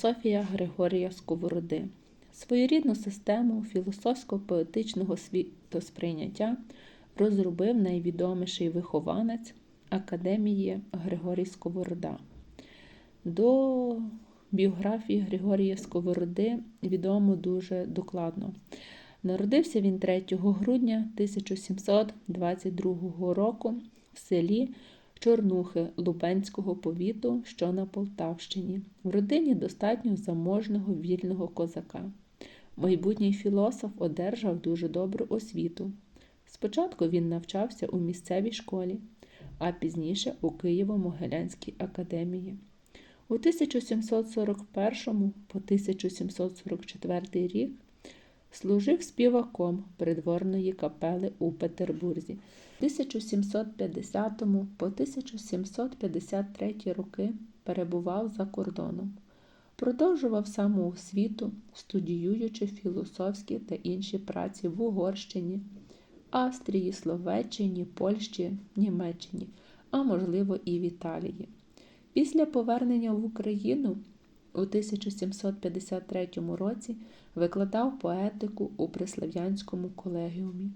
Філософія Григорія Сковороди. Своєрідну систему філософсько-поетичного світосприйняття розробив найвідоміший вихованець Академії Григорій Сковорода. До біографії Григорія Сковороди відомо дуже докладно. Народився він 3 грудня 1722 року в селі Чорнухи Лубенського повіту, що на Полтавщині, в родині достатньо заможного вільного козака. Майбутній філософ одержав дуже добру освіту. Спочатку він навчався у місцевій школі, а пізніше у Києво-Могилянській академії. У 1741 по 1744 рік служив співаком придворної капели у Петербурзі. 1750 по 1753 роки перебував за кордоном. Продовжував самоосвіту, студіюючи філософські та інші праці в Угорщині, Австрії, Словеччині, Польщі, Німеччині, а можливо і в Італії. Після повернення в Україну у 1753 році викладав поетику у Преслав'янському колегіумі.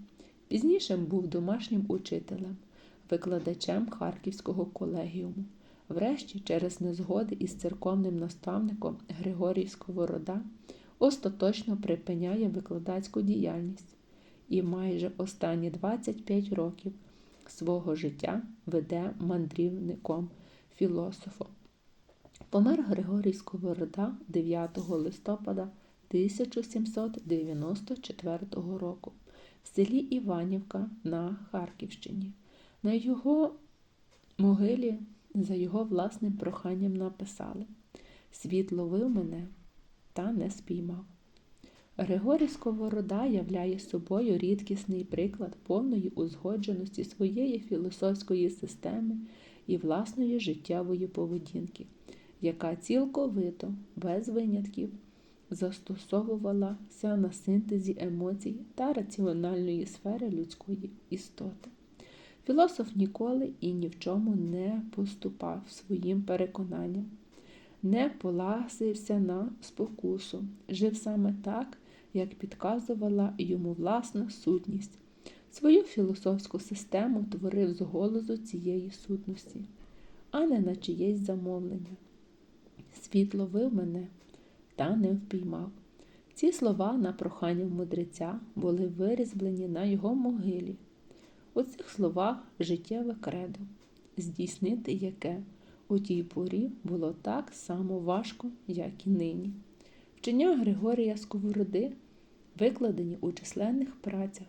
Пізніше був домашнім учителем, викладачем Харківського колегіуму. Врешті, через незгоди із церковним наставником Григорій Сковорода, остаточно припиняє викладацьку діяльність і майже останні 25 років свого життя веде мандрівником філософом. Помер Григорій Сковорода 9 листопада 1794 року в селі Іванівка на Харківщині. На його могилі за його власним проханням написали Світ ловив мене та не спіймав. Григорій Сковорода являє собою рідкісний приклад повної узгодженості своєї філософської системи і власної життєвої поведінки, яка цілковито, без винятків, застосовувалася на синтезі емоцій та раціональної сфери людської істоти. Філософ ніколи і ні в чому не поступав своїм переконанням, не поласився на спокусу, жив саме так, як підказувала йому власна сутність. Свою філософську систему творив з голосу цієї сутності, а не на чиєсь замовлення. Світ ловив мене та не впіймав. Ці слова на прохання мудреця були вирізблені на його могилі. У цих словах життєве кредо, здійснити яке у тій порі було так само важко, як і нині. Вчення Григорія Сковороди викладені у численних працях,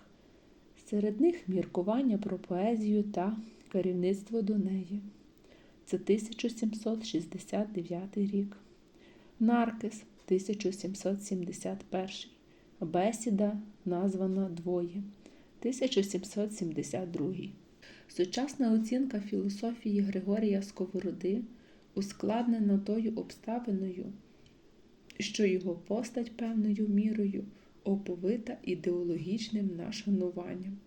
серед них міркування про поезію та керівництво до неї. Це 1769 рік. Наркис 1771. Бесіда названа двоє. 1772. Сучасна оцінка філософії Григорія Сковороди ускладнена тою обставиною, що його постать певною мірою оповита ідеологічним нашануванням.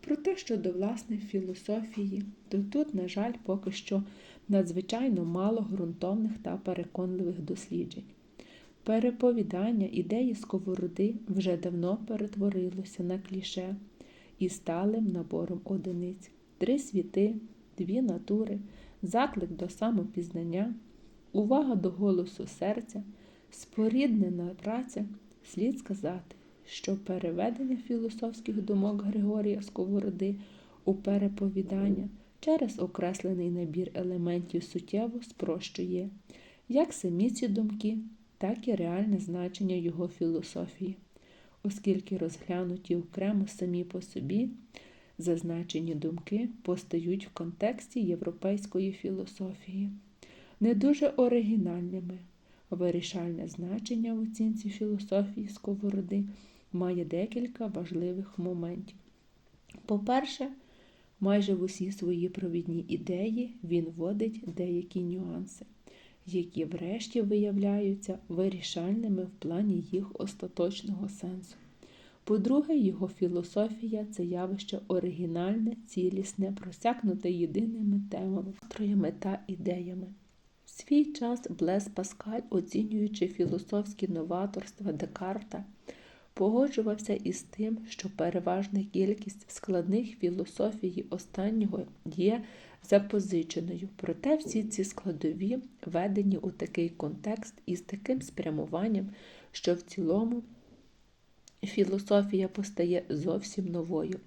Проте щодо власне філософії, то тут, на жаль, поки що надзвичайно мало ґрунтовних та переконливих досліджень. Переповідання ідеї сковороди вже давно перетворилося на кліше і сталим набором одиниць, три світи, дві натури, заклик до самопізнання, увага до голосу серця, споріднена праця, слід сказати, що переведення філософських думок Григорія Сковороди у переповідання через окреслений набір елементів суттєво спрощує як самі ці думки, так і реальне значення його філософії, оскільки розглянуті окремо самі по собі, зазначені думки постають в контексті європейської філософії, не дуже оригінальними. Вирішальне значення в оцінці філософії Сковороди має декілька важливих моментів. По-перше, майже в усі свої провідні ідеї він вводить деякі нюанси які врешті виявляються вирішальними в плані їх остаточного сенсу. По-друге, його філософія це явище оригінальне, цілісне, просякнуте єдиними темами, троями та ідеями. В свій час Блес Паскаль, оцінюючи філософські новаторства Декарта, погоджувався із тим, що переважна кількість складних філософії останнього є запозиченою, проте всі ці складові введені у такий контекст із таким спрямуванням, що в цілому філософія постає зовсім новою.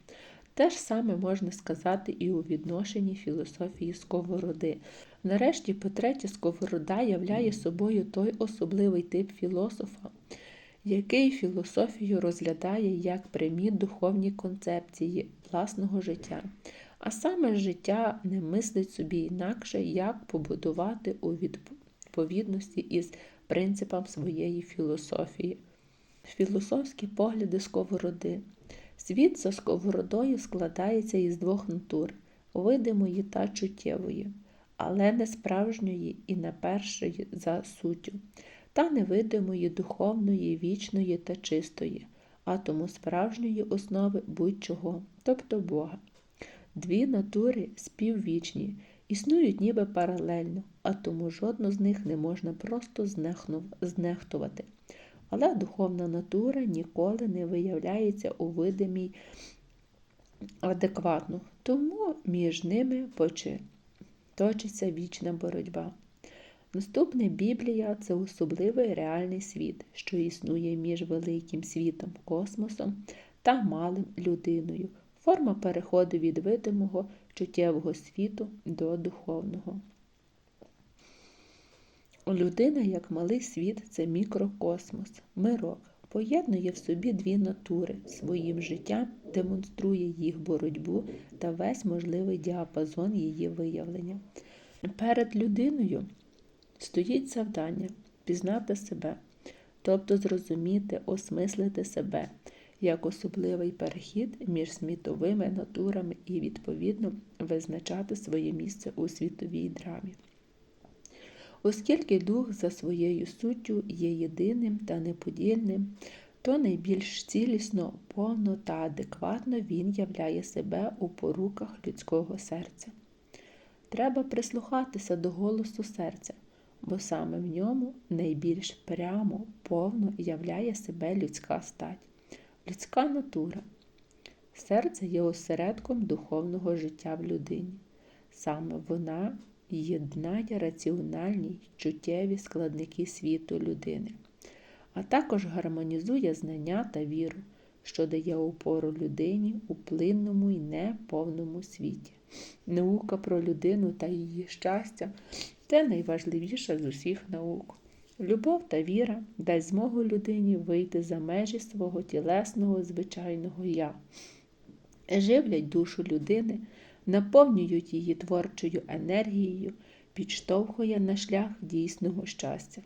Те ж саме можна сказати і у відношенні філософії сковороди. Нарешті, по-третє, сковорода являє собою той особливий тип філософа, який філософію розглядає як прямі духовні концепції власного життя, а саме життя не мислить собі інакше, як побудувати у відповідності із принципам своєї філософії. Філософські погляди сковороди. Світ за сковородою складається із двох натур видимої та чуттєвої, але не справжньої і не першої за суттю, та невидимої духовної, вічної та чистої, а тому справжньої основи будь-чого, тобто Бога. Дві натури співвічні, існують ніби паралельно, а тому жодну з них не можна просто знехтувати але духовна натура ніколи не виявляється у видимій адекватно, тому між ними точиться вічна боротьба. Наступне Біблія це особливий реальний світ, що існує між великим світом, космосом та малим людиною, форма переходу від видимого чуттєвого світу до духовного. Людина, як малий світ, це мікрокосмос, мирок, поєднує в собі дві натури, своїм життям демонструє їх боротьбу та весь можливий діапазон її виявлення. Перед людиною стоїть завдання пізнати себе, тобто зрозуміти, осмислити себе як особливий перехід між світовими натурами і, відповідно, визначати своє місце у світовій драмі оскільки дух за своєю суттю є єдиним та неподільним, то найбільш цілісно, повно та адекватно він являє себе у поруках людського серця. Треба прислухатися до голосу серця, бо саме в ньому найбільш прямо, повно являє себе людська стать, людська натура. Серце є осередком духовного життя в людині. Саме вона єднає раціональні чуттєві складники світу людини, а також гармонізує знання та віру, що дає опору людині у плинному і неповному світі. Наука про людину та її щастя це найважливіша з усіх наук. Любов та віра дасть змогу людині вийти за межі свого тілесного звичайного я, живлять душу людини наповнюють її творчою енергією, підштовхує на шлях дійсного щастя.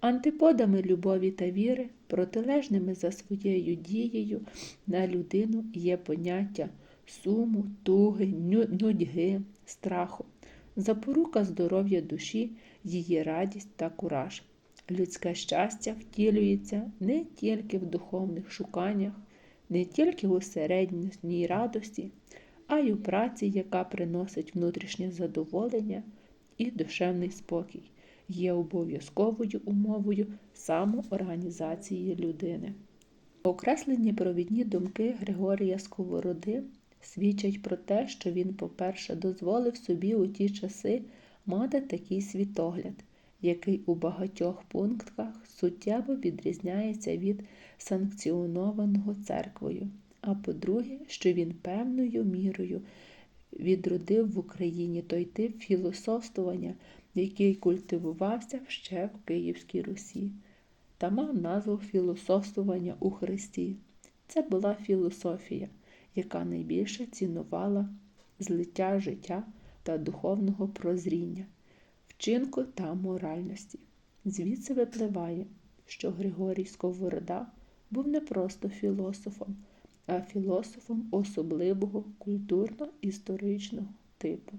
Антиподами любові та віри, протилежними за своєю дією на людину є поняття суму, туги, нудьги, страху, запорука здоров'я душі, її радість та кураж. Людське щастя втілюється не тільки в духовних шуканнях, не тільки у середній радості, а й у праці, яка приносить внутрішнє задоволення і душевний спокій, є обов'язковою умовою самоорганізації людини. Окреслені провідні думки Григорія Сковороди свідчать про те, що він, по-перше, дозволив собі у ті часи мати такий світогляд, який у багатьох пунктах суттєво відрізняється від санкціонованого церквою а по-друге, що він певною мірою відродив в Україні той тип філософствування, який культивувався ще в Київській Русі, та мав назву філософствування у Христі. Це була філософія, яка найбільше цінувала злиття життя та духовного прозріння, вчинку та моральності. Звідси випливає, що Григорій Сковорода був не просто філософом а філософом особливого культурно-історичного типу.